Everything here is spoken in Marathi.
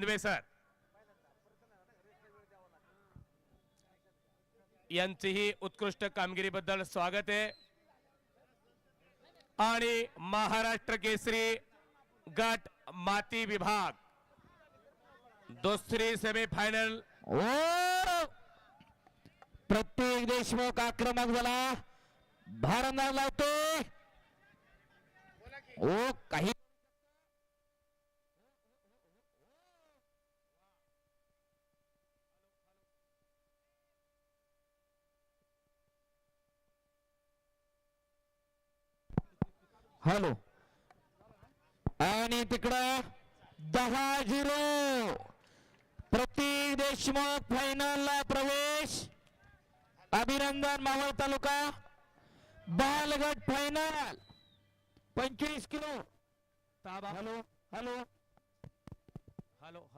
शिंदे सर यांचीही उत्कृष्ट कामगिरीबद्दल स्वागत आहे आणि महाराष्ट्र केसरी गट माती विभाग दुसरी सेमीफायनल प्रत्येक देशमुख आक्रमक झाला भारंदार लावतो ओ काही हॅलो. आणि तिकडं दहा झिरो. प्रतीक देशमुख फायनल ला प्रवेश. अभिनंदन मावळ तालुका. बालगट फायनल पंचवीस किलो. हॅलो. हॅलो. हॅलो.